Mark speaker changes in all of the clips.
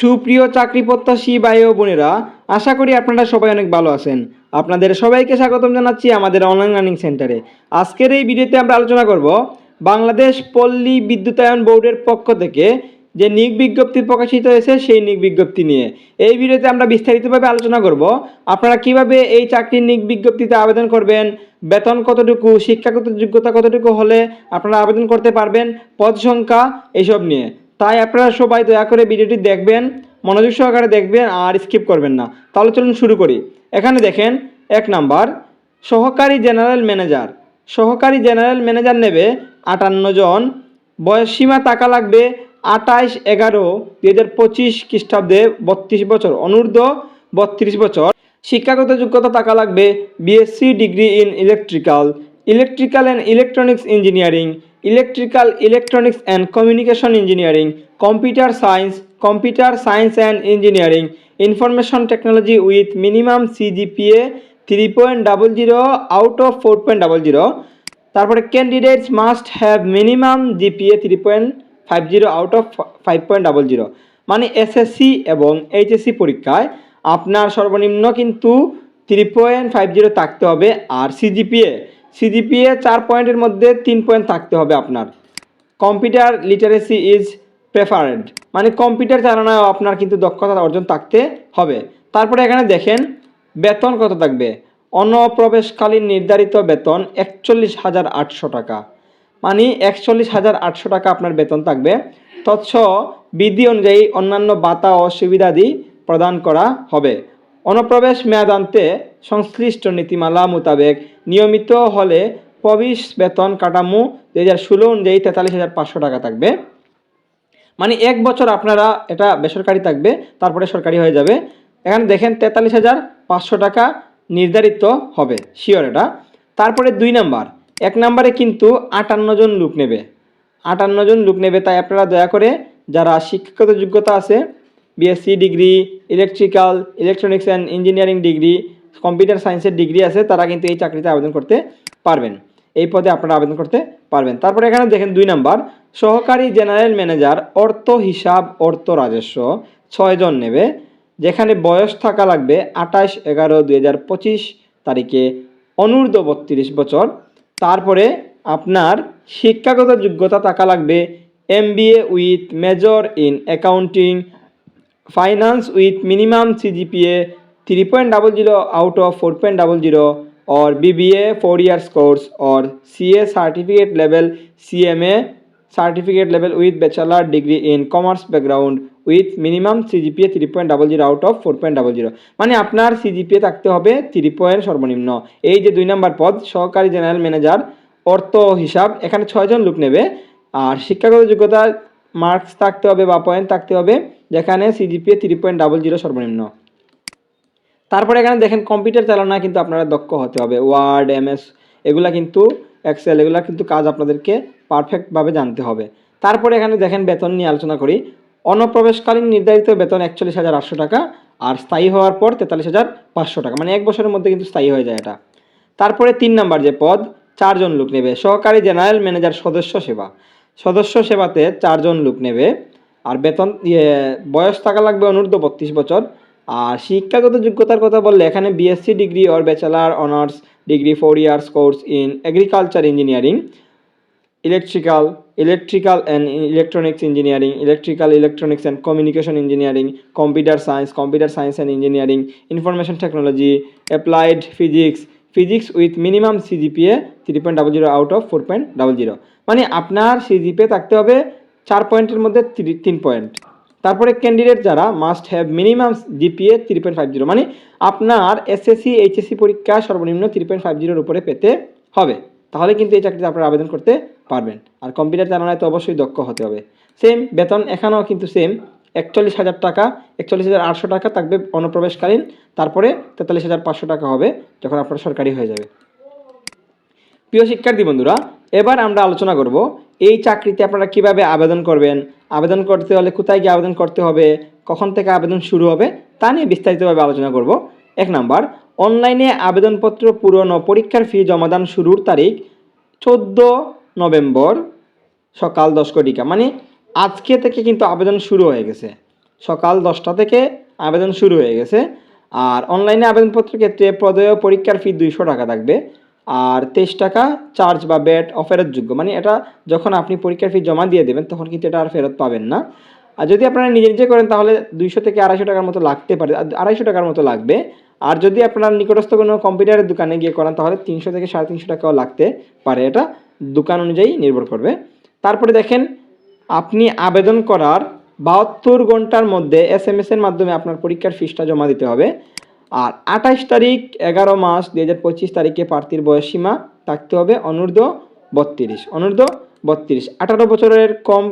Speaker 1: সুপ্রিয় চাকরি প্রত্যাশী ভাই ও বোনেরা আশা করি আপনারা সবাই অনেক ভালো আছেন আপনাদের সবাইকে স্বাগতম জানাচ্ছি আমাদের অনলাইন লার্নিং সেন্টারে আজকের এই ভিডিওতে আমরা আলোচনা করব বাংলাদেশ পল্লী বিদ্যুতায়ন বোর্ডের পক্ষ থেকে যে নিক বিজ্ঞপ্তি প্রকাশিত হয়েছে সেই নিক বিজ্ঞপ্তি নিয়ে এই ভিডিওতে আমরা বিস্তারিতভাবে আলোচনা করব আপনারা কিভাবে এই চাকরির নিক বিজ্ঞপ্তিতে আবেদন করবেন বেতন কতটুকু শিক্ষাগত যোগ্যতা কতটুকু হলে আপনারা আবেদন করতে পারবেন পদ সংখ্যা এইসব নিয়ে তাই আপনারা সবাই দয়া করে ভিডিওটি দেখবেন মনোযোগ সহকারে দেখবেন আর স্কিপ করবেন না তাহলে চলুন শুরু করি এখানে দেখেন এক নাম্বার সহকারী জেনারেল ম্যানেজার সহকারী জেনারেল ম্যানেজার নেবে আটান্ন জন সীমা টাকা লাগবে আটাইশ এগারো দুই হাজার পঁচিশ খ্রিস্টাব্দে বত্রিশ বছর অনূর্ধ্ব বত্রিশ বছর শিক্ষাগত যোগ্যতা টাকা লাগবে BSc degree in electrical electrical and electronics engineering electrical electronics and communication engineering computer science computer science and engineering information technology with minimum CGPA three point double zero out of four point double zero তারপরে candidates must have minimum GPA three point five zero out of five point double zero মানে SSC এবং HSC পরীক্ষায় আপনার সর্বনিম্ন কিন্তু three point five zero থাকতে হবে আর CGPA CGPA চার পয়েন্টের মধ্যে তিন পয়েন্ট থাকতে হবে আপনার কম্পিউটার লিটারেসি ইজ প্রেফারেড মানে কম্পিউটার চালানো আপনার কিন্তু দক্ষতা অর্জন থাকতে হবে তারপরে এখানে দেখেন বেতন কত থাকবে অনপ্রবেশকালীন নির্ধারিত বেতন একচল্লিশ হাজার আটশো টাকা মানে একচল্লিশ হাজার আটশো টাকা আপনার বেতন থাকবে তৎস বিধি অনুযায়ী অন্যান্য বাতা ও সুবিধাদি প্রদান করা হবে অনুপ্রবেশ মেয়াদান্তে সংশ্লিষ্ট নীতিমালা মোতাবেক নিয়মিত হলে প্রবিশ বেতন কাঠামো দু হাজার ষোলো অনুযায়ী তেতাল্লিশ হাজার পাঁচশো টাকা থাকবে মানে এক বছর আপনারা এটা বেসরকারি থাকবে তারপরে সরকারি হয়ে যাবে এখানে দেখেন তেতাল্লিশ হাজার পাঁচশো টাকা নির্ধারিত হবে শিওর এটা তারপরে দুই নাম্বার এক নাম্বারে কিন্তু আটান্ন জন লোক নেবে আটান্ন জন লোক নেবে তাই আপনারা দয়া করে যারা শিক্ষাগত যোগ্যতা আছে BSc degree electrical electronics and engineering degree computer সায়েন্সের ডিগ্রি আছে তারা কিন্তু এই চাকরিতে আবেদন করতে পারবেন এই পদে আপনারা আবেদন করতে পারবেন তারপরে এখানে দেখেন দুই নাম্বার সহকারী জেনারেল ম্যানেজার অর্থ হিসাব অর্থ রাজস্ব ছয়জন নেবে যেখানে বয়স থাকা লাগবে আঠাশ এগারো দুই তারিখে অনূর্ধ্ব বত্রিশ বছর তারপরে আপনার শিক্ষাগত যোগ্যতা থাকা লাগবে M with major in accounting finance with minimum CGPA three point double zero out of four point double zero और B B A four years course और C A certificate level C M A certificate level with bachelor degree in commerce background with minimum CGPA 3.00 out of 4.00 মানে আপনার CGPA থাকতে হবে 3 point সর্বনিম্ন এই যে দুই নম্বর পদ সহকারী জেনারেল ম্যানেজার অর্থ হিসাব এখানে ছয়জন লোক নেবে আর শিক্ষাগত যোগ্যতার মার্কস থাকতে হবে বা পয়েন্ট থাকতে হবে যেখানে CGPA three point double zero সর্বনিম্ন তারপরে এখানে দেখেন কম্পিউটার চালানো কিন্তু আপনারা দক্ষ হতে হবে ওয়ার্ড এমএস এগুলা কিন্তু এক্সেল এগুলা কিন্তু কাজ আপনাদেরকে পারফেক্টভাবে জানতে হবে তারপরে এখানে দেখেন বেতন নিয়ে আলোচনা করি অনপ্রবেশকালীন নির্ধারিত বেতন একচল্লিশ হাজার আটশো টাকা আর স্থায়ী হওয়ার পর তেতাল্লিশ হাজার পাঁচশো টাকা মানে এক বছরের মধ্যে কিন্তু স্থায়ী হয়ে যায় এটা তারপরে তিন নাম্বার যে পদ চারজন লোক নেবে সহকারী জেনারেল ম্যানেজার সদস্য সেবা সদস্য সেবাতে চারজন লোক নেবে আর বেতন ইয়ে, বয়স থাকা লাগবে অনূর্ধ্ব বত্রিশ বছর আর শিক্ষাগত যোগ্যতার কথা বললে এখানে BSc degree or bachelor honours degree four years course in agriculture engineering electrical electrical and electronics engineering electrical electronics and communication engineering computer science computer science and engineering information technology applied physics physics with minimum CGPA three point double zero out of four point double zero মানে আপনার CGPA থাকতে হবে চার পয়েন্টের মধ্যে তিন point তারপরে candidate যারা must have minimum GPA three point five zero মানে আপনার এসএসসি এইচএসসি পরীক্ষা সর্বনিম্ন থ্রি পয়েন্ট ফাইভ জিরোর উপরে পেতে হবে তাহলে কিন্তু এই চাকরিতে আপনারা আবেদন করতে পারবেন আর কম্পিউটার জানানায় তো অবশ্যই দক্ষ হতে হবে সেম বেতন এখানেও কিন্তু সেম একচল্লিশ হাজার টাকা একচল্লিশ হাজার আটশো টাকা থাকবে অনুপ্রবেশকালীন তারপরে তেতাল্লিশ হাজার পাঁচশো টাকা হবে যখন আপনার সরকারি হয়ে যাবে প্রিয় শিক্ষার্থী বন্ধুরা এবার আমরা আলোচনা করব এই চাকরিতে আপনারা কিভাবে আবেদন করবেন আবেদন করতে হলে কোথায় গিয়ে আবেদন করতে হবে কখন থেকে আবেদন শুরু হবে তা নিয়ে বিস্তারিতভাবে আলোচনা করব এক নাম্বার অনলাইনে আবেদনপত্র পূরণ ও পরীক্ষার ফি জমাদান শুরুর তারিখ চোদ্দ নভেম্বর সকাল দশ কোটিকা মানে আজকে থেকে কিন্তু আবেদন শুরু হয়ে গেছে সকাল দশটা থেকে আবেদন শুরু হয়ে গেছে আর অনলাইনে আবেদনপত্রের ক্ষেত্রে প্রদেয় পরীক্ষার ফি দুইশো টাকা থাকবে আর তেইশ টাকা চার্জ বা ব্যাট অফেরতযোগ্য মানে এটা যখন আপনি পরীক্ষার ফি জমা দিয়ে দেবেন তখন কিন্তু এটা আর ফেরত পাবেন না আর যদি আপনারা নিজে নিজে করেন তাহলে দুইশো থেকে আড়াইশো টাকার মতো লাগতে পারে আড়াইশো টাকার মতো লাগবে আর যদি আপনারা নিকটস্থ কোনো কম্পিউটারের দোকানে গিয়ে করান তাহলে তিনশো থেকে সাড়ে তিনশো টাকাও লাগতে পারে এটা দোকান অনুযায়ী নির্ভর করবে তারপরে দেখেন আপনি আবেদন করার বাহাত্তর ঘন্টার মধ্যে এস এম এসের মাধ্যমে আপনার পরীক্ষার ফিসটা জমা দিতে হবে আর আঠাশ তারিখ এগারো মাস দু হাজার পঁচিশ তারিখে প্রার্থীর সীমা থাকতে হবে অনূর্ধ্ব বত্রিশ অনূর্ধ্ব বত্রিশ আঠারো বছরের কম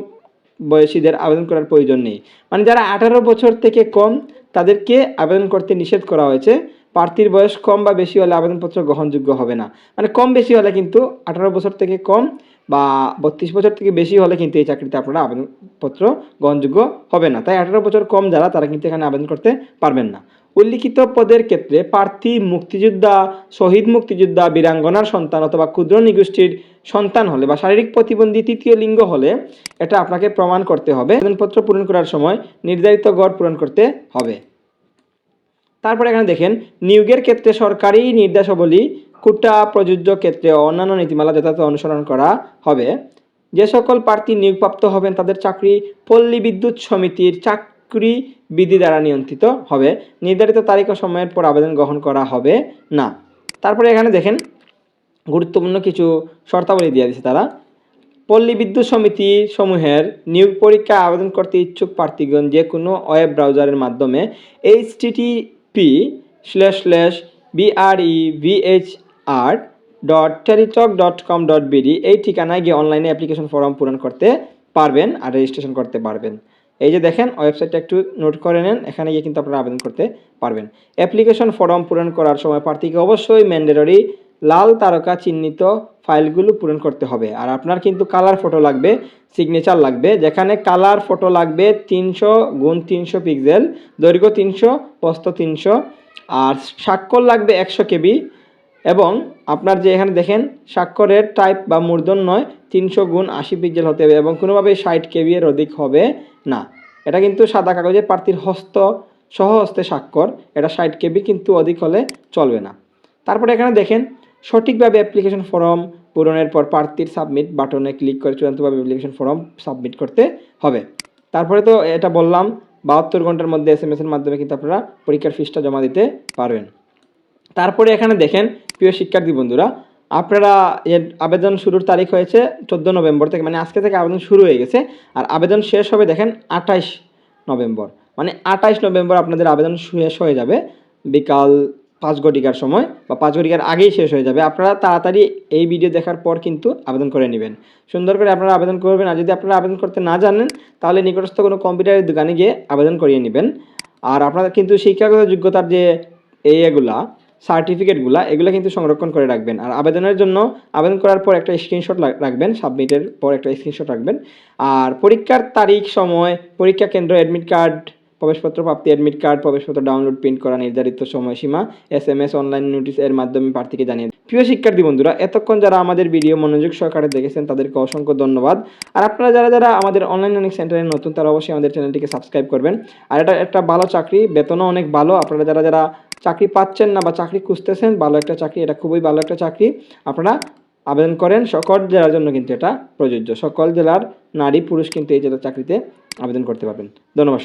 Speaker 1: বয়সীদের আবেদন করার প্রয়োজন নেই মানে যারা আঠারো বছর থেকে কম তাদেরকে আবেদন করতে নিষেধ করা হয়েছে প্রার্থীর বয়স কম বা বেশি হলে আবেদনপত্র গ্রহণযোগ্য হবে না মানে কম বেশি হলে কিন্তু আঠারো বছর থেকে কম বা বত্রিশ বছর থেকে বেশি হলে কিন্তু এই চাকরিতে আপনারা আবেদনপত্র গ্রহণযোগ্য হবে না তাই আঠারো বছর কম যারা তারা কিন্তু এখানে আবেদন করতে পারবেন না উল্লিখিত পদের ক্ষেত্রে প্রার্থী মুক্তিযোদ্ধা শহীদ মুক্তিযোদ্ধা বীরাঙ্গনার সন্তান অথবা ক্ষুদ্র নিগোষ্ঠীর সন্তান হলে বা শারীরিক প্রতিবন্ধী তৃতীয় লিঙ্গ হলে এটা আপনাকে প্রমাণ করতে হবে আবেদনপত্র পূরণ করার সময় নির্ধারিত গড় পূরণ করতে হবে তারপরে এখানে দেখেন নিয়োগের ক্ষেত্রে সরকারি নির্দেশাবলী কুটা প্রযোজ্য ক্ষেত্রে অন্যান্য নীতিমালা যথাযথ অনুসরণ করা হবে যে সকল প্রার্থী নিয়োগপ্রাপ্ত হবেন তাদের চাকরি পল্লী বিদ্যুৎ সমিতির চাক চাকরি বিধি দ্বারা নিয়ন্ত্রিত হবে নির্ধারিত তারিখ ও সময়ের পর আবেদন গ্রহণ করা হবে না তারপরে এখানে দেখেন গুরুত্বপূর্ণ কিছু শর্তাবলী দিয়ে দিয়েছে তারা পল্লী বিদ্যুৎ সমিতি সমূহের নিয়োগ পরীক্ষায় আবেদন করতে ইচ্ছুক প্রার্থীগণ যে কোনো ওয়েব ব্রাউজারের মাধ্যমে H TTP slash slash BRE VH R dot Teletalk dot com dot BD এই ঠিকানায় গিয়ে অনলাইনে অ্যাপ্লিকেশন ফর্ম পূরণ করতে পারবেন আর রেজিস্ট্রেশন করতে পারবেন এই যে দেখেন ওয়েবসাইটটা একটু নোট করে নেন এখানে গিয়ে কিন্তু আপনারা আবেদন করতে পারবেন অ্যাপ্লিকেশন ফর্ম পূরণ করার সময় প্রার্থীকে অবশ্যই ম্যান্ডেটরি লাল তারকা চিহ্নিত ফাইলগুলো পূরণ করতে হবে আর আপনার কিন্তু কালার ফটো লাগবে সিগনেচার লাগবে যেখানে কালার ফটো লাগবে তিনশো গুণ তিনশো পিক্সেল দৈর্ঘ্য তিনশো পস্ত তিনশো আর স্বাক্ষর লাগবে একশো কেবি এবং আপনার যে এখানে দেখেন স্বাক্ষরের টাইপ বা মূর্ধন নয় তিনশো গুণ আশি পিক্সেল হতে হবে এবং কোনোভাবেই ষাট কেবিয়ের এর অধিক হবে না এটা কিন্তু সাদা কাগজে প্রার্থীর হস্ত সহহস্তে স্বাক্ষর এটা ষাট কেবি কিন্তু অধিক হলে চলবে না তারপরে এখানে দেখেন সঠিকভাবে অ্যাপ্লিকেশন ফর্ম পূরণের পর প্রার্থীর সাবমিট বাটনে ক্লিক করে চূড়ান্তভাবে অ্যাপ্লিকেশন ফর্ম সাবমিট করতে হবে তারপরে তো এটা বললাম বাহাত্তর ঘন্টার মধ্যে এস এম এসের মাধ্যমে কিন্তু আপনারা পরীক্ষার ফিসটা জমা দিতে পারবেন তারপরে এখানে দেখেন প্রিয় শিক্ষার্থী বন্ধুরা আপনারা এর আবেদন শুরুর তারিখ হয়েছে চোদ্দো নভেম্বর থেকে মানে আজকে থেকে আবেদন শুরু হয়ে গেছে আর আবেদন শেষ হবে দেখেন আঠাইশ নভেম্বর মানে আঠাইশ নভেম্বর আপনাদের আবেদন শেষ হয়ে যাবে বিকাল পাঁচ ঘটিকার সময় বা পাঁচ ঘটিকার আগেই শেষ হয়ে যাবে আপনারা তাড়াতাড়ি এই ভিডিও দেখার পর কিন্তু আবেদন করে নেবেন সুন্দর করে আপনারা আবেদন করবেন আর যদি আপনারা আবেদন করতে না জানেন তাহলে নিকটস্থ কোনো কম্পিউটারের দোকানে গিয়ে আবেদন করিয়ে নেবেন আর আপনারা কিন্তু শিক্ষাগত যোগ্যতার যে এগুলা সার্টিফিকেটগুলো এগুলো কিন্তু সংরক্ষণ করে রাখবেন আর আবেদনের জন্য আবেদন করার পর একটা স্ক্রিনশট রাখবেন সাবমিটের পর একটা স্ক্রিনশট রাখবেন আর পরীক্ষার তারিখ সময় পরীক্ষা কেন্দ্র অ্যাডমিট কার্ড প্রবেশপত্র প্রাপ্তি অ্যাডমিট কার্ড প্রবেশপত্র ডাউনলোড প্রিন্ট করা নির্ধারিত সময়সীমা S M S online notice এর মাধ্যমে প্রার্থীকে জানিয়ে প্রিয় শিক্ষার্থী বন্ধুরা এতক্ষণ যারা আমাদের ভিডিও মনোযোগ সহকারে দেখেছেন তাদেরকে অসংখ্য ধন্যবাদ আর আপনারা যারা যারা আমাদের অনলাইন অনেক সেন্টারে নতুন তারা অবশ্যই আমাদের চ্যানেলটিকে সাবস্ক্রাইব করবেন আর এটা একটা ভালো চাকরি বেতনও অনেক ভালো আপনারা যারা যারা চাকরি পাচ্ছেন না বা চাকরি খুঁজতেছেন ভালো একটা চাকরি এটা খুবই ভালো একটা চাকরি আপনারা আবেদন করেন সকল জেলার জন্য কিন্তু এটা প্রযোজ্য সকল জেলার নারী পুরুষ কিন্তু এই জেলার চাকরিতে আবেদন করতে পারবেন ধন্যবাদ